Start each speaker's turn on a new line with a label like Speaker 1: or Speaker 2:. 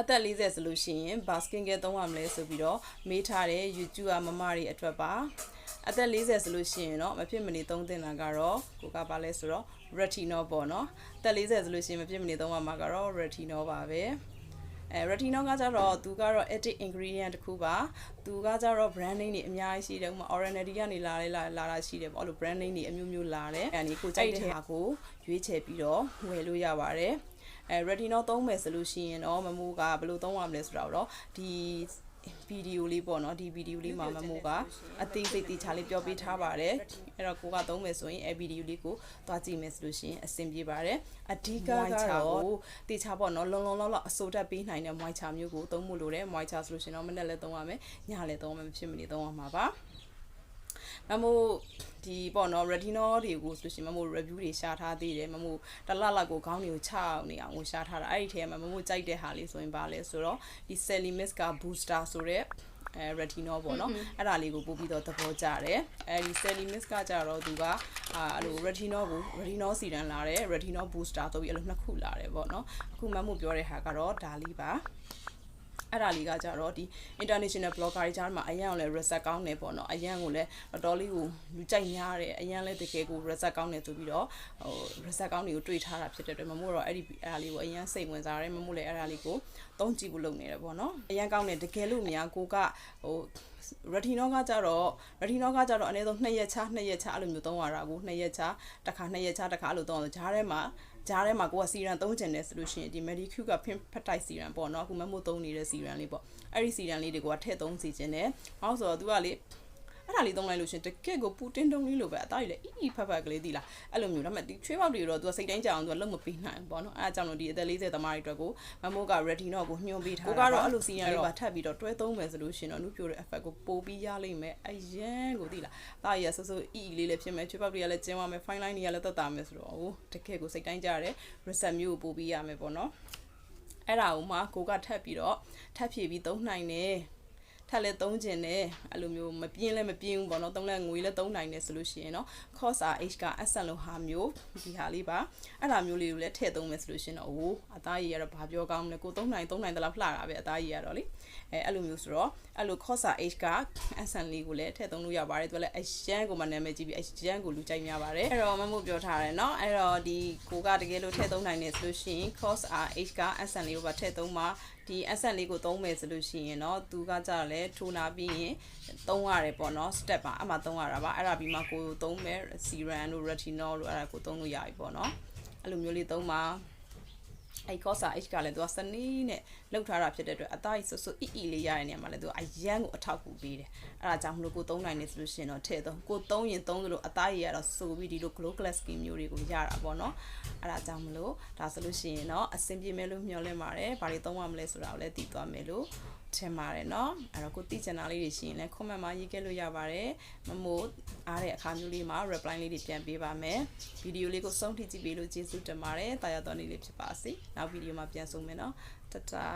Speaker 1: အသက်40ဆိုလို့ရှိရင်ဘာစကင်ကဲသုံးရမလဲဆိုပြီးတော့မေးထားတဲ့ YouTube ကမမတွေအတွက်ပါအသက်40ဆိုလို့ရှိရင်တော့မဖြစ်မနေသုံးသင့်တာကတော့ကိုကပါလဲဆိုတော့ retinol ပေါ့နော်အသက်40ဆိုလို့ရှိရင်မဖြစ်မနေသုံးရမှာကတော့ retinol ပါပဲအဲ retinol ကကြတော့သူကတော့ active ingredient တစ်ခုပါသူကကြတော့ brand name တွေအများကြီးရှိတယ်ဥပမာ Oranity ကနေလာလဲလာလာတာရှိတယ်ပေါ့အဲ့လို brand name တွေအမျိုးမျိုးလာတယ်အဲဒီကိုကြိုက်တဲ့ဟာကိုရွေးချယ်ပြီးတော့ဝယ်လို့ရပါတယ် အဲ retinol သုံးမယ်ဆိုလို့ရှိရင်တော့မမိုးကဘယ်လိုသုံးရမလဲဆိုတော့ဒီဗီဒီယိုလေးပေါ့နော်ဒီဗီဒီယိုလေးမှာမမိုးကအသေးစိတ်တေချာလေးပြောပြထားပါတယ်အဲ့တော့ကိုကသုံးမယ်ဆိုရင်အဲဗီဒီယိုလေးကိုသွားကြည့်မယ်ဆိုလို့ရှိရင်အဆင်ပြေပါတယ်အဓိကကတော့တေချာပေါ့နော်လုံလုံလောက်လောက်အစိုးတက်ပေးနိုင်တဲ့ moisture မျိုးကိုသုံးမှုလို့တယ် moisture ဆိုလို့ရှိရင်တော့မနေ့လည်းသုံးရမယ်ညလည်းသုံးရမယ်ဖြစ်မနေသုံးရမှာပါ မမို့ဒီပေါ့နော် retinol တွေကိုဆိုရှင်မမို့ review တွေရှာထားသေးတယ်မမို့တစ်လလောက်ကိုခေါင်းတွေကိုချအောင်နေအောင်ကိုရှာထားတာအဲ့ဒီထဲမှာမမို့ကြိုက်တဲ့ဟာလေးဆိုရင်ပါလဲဆိုတော့ဒီ Celimis က booster ဆိုတဲ့အဲ retinol ပေါ့နော်အဲ့ဒါလေးကိုပို့ပြီးတော့သဘောကျတယ်အဲဒီ Celimis ကကြတော့သူကအာအဲ့လို retinol ကို retinol စီတန်းလာတယ် retinol booster ဆိုပြီးအဲ့လိုနှစ်ခုလာတယ်ပေါ့နော်အခုမမို့ပြောတဲ့ဟာကတော့ဒါလေးပါ အဲ့ဒါလေးကကြတော့ဒီ international blogger တွေကြားမှာအရန်ကိုလည်း reset ကောင်းနေပေါ့နော်အရန်ကိုလည်းတော်တော်လေးကိုလူကြိုက်များတယ်အရန်လည်းတကယ်ကို reset ကောင်းနေဆိုပြီးတော့ဟို reset ကောင်းတွေကိုတွေ့ထားတာဖြစ်တဲ့အတွက်မမို့တော့အဲ့ဒီအဲ့ဒါလေးကိုအရန်စိတ်ဝင်စားတယ်မမို့လည်းအဲ့ဒါလေးကိုသုံးကြည့်ဖို့လုပ်နေတယ်ပေါ့နော်အရန်ကောင်းတယ်တကယ်လို့များကိုကဟို retinol ကကြတော့ retinol ကကြတော့အနည်းဆုံး2ရက်ချ2ရက်ချအဲ့လိုမျိုးသုံးရတာကို2ရက်ချတစ်ခါ2ရက်ချတစ်ခါအဲ့လိုသုံးအောင်ဂျားထဲမှာ ဂျားထဲမှာကိုကစီရန်သုံးချင်တယ်ဆိုလို့ရှိရင်ဒီ Medicure က pin ဖက်တိုက်စီရန်ပေါ့နော်အခုမမို့သုံးနေတဲ့စီရန်လေးပေါ့အဲ့ဒီစီရန်လေးတွေကိုကထည့်သုံးစီခြင်းတယ်ဟောဆိုတော့ तू ကလေ အဲ့ဒါလေးသုံးလိုက်လို့ရှင်တကယ့်ကိုပူတင်တုံးလေးလိုပဲအသားကြီးလည်းအီအီဖက်ဖက်ကလေးသီလားအဲ့လိုမျိုးဒါပေမဲ့ဒီချွေးပေါက်တွေတော့ तू စိတ်တိုင်းကြအောင် तू လုံးမပေးနိုင်ဘူးပေါ့နော်အဲ့အကြောင်းလို့ဒီအသက်40သမားတွေအတွက်ကိုမမိုးက retinol ကိုညွှန်ပေးထားတာကိုကတော့အဲ့လိုစီရန်လေးပါထပ်ပြီးတော့တွဲသုံးမယ်ဆိုလို့ရှင်တော့နုပြိုတဲ့ effect ကိုပိုပြီးရလိမ့်မယ်အရန်ကိုသီလားအသားကြီးကဆဆအီအီလေးလည်းဖြစ်မယ်ချွေးပေါက်တွေကလည်းကျင်းသွားမယ် fine line တွေကလည်းတက်တာမယ်ဆိုတော့ဟိုတကယ့်ကိုစိတ်တိုင်းကြရတယ် reset မျိုးကိုပိုပြီးရမယ်ပေါ့နော်အဲ့ဒါကိုမှကိုကထပ်ပြီးတော့ထပ်ဖြည့်ပြီးသုံးနိုင်တယ် ထပ်လဲသုံးကျင်တယ်အဲ့လိုမျိုးမပြင်းလဲမပြင်းဘူးပေါ့နော်သုံးလဲငွေလဲသုံးနိုင်တယ်ဆိုလို့ရှိရင်เนาะ cost h က asset လို့ဟာမျိုးဒီဟာလေးပါအဲ့ဒါမျိုးလေးကိုလည်းထည့်သုံးမယ်ဆိုလို့ရှိရင်တော့အိုးအသားရည်ကတော့ဘာပြောကောင်းမလဲကိုသုံးနိုင်သုံးနိုင်တလားလှတာပဲအသားရည်ကတော့လေအဲအဲ့လိုမျိုးဆိုတော့အဲ့လို cost h က asset လေးကိုလည်းထည့်သုံးလို့ရပါတယ်သူကလည်းအရန်ကိုမှနာမည်ကြီးပြီးအရန်ကိုလူကြိုက်များပါတယ်အဲ့တော့မမို့ပြောထားတယ်เนาะအဲ့တော့ဒီကိုကတကယ်လို့ထည့်သုံးနိုင်တယ်ဆိုလို့ရှိရင် cost h က asset လေးကိုပါထည့်သုံးမှာဒီ asset လေးကိုသုံးမယ်ဆိုလို့ရှိရင်เนาะသူကကြတော့လေ ေပါတယ်ထိုးလာပြီးရင်သုံးရတယ်ပေါ့နော် step ပါအဲ့မှာသုံးရတာပါအဲ့ဒါပြီးမှကိုသုံးမယ် serum တို့ retinol တို့အဲ့ဒါကိုသုံးလို့ရပြီပေါ့နော်အဲ့လိုမျိုးလေးသုံးပါအဲ့ course H ကလည်းသူကစနီးနဲ့လောက်ထားတာဖြစ်တဲ့အတွက်အသားကြီးဆွဆွအီအီလေးရတဲ့နေရာမှာလည်းသူကအရန်ကိုအထောက်ကူပေးတယ်။အဲ့ဒါကြောင့်မလို့ကိုသုံးနိုင်နေဆိုလို့ရှိရင်တော့ထည့်သုံးကိုသုံးရင်သုံးသလိုအသားကြီးကတော့ဆိုပြီးဒီလို glow glass skin မျိုးတွေကိုရတာပေါ့နော်။အဲ့ဒါကြောင့်မလို့ဒါဆိုလို့ရှိရင်တော့အဆင်ပြေမယ်လို့မျှော်လင့်ပါတယ်။ဘာတွေသုံးရမလဲဆိုတာကိုလည်းသိသွားမယ်လို့ ထင်ပါတယ်เนาะအဲ့တော့ကိုသိချင်တာလေးတွေရှိရင်လည်း comment မှာရေးခဲ့လို့ရပါတယ်မမို့အားတဲ့အခါမျိုးလေးမှာ reply လေးတွေပြန်ပေးပါမယ်ဗီဒီယိုလေးကိုဆုံးထိကြည့်ပေးလို့ကျေးဇူးတင်ပါတယ်တာယာတော်နေ့လေးဖြစ်ပါစေနောက်ဗီဒီယိုမှာပြန်ဆုံမယ်เนาะတတာ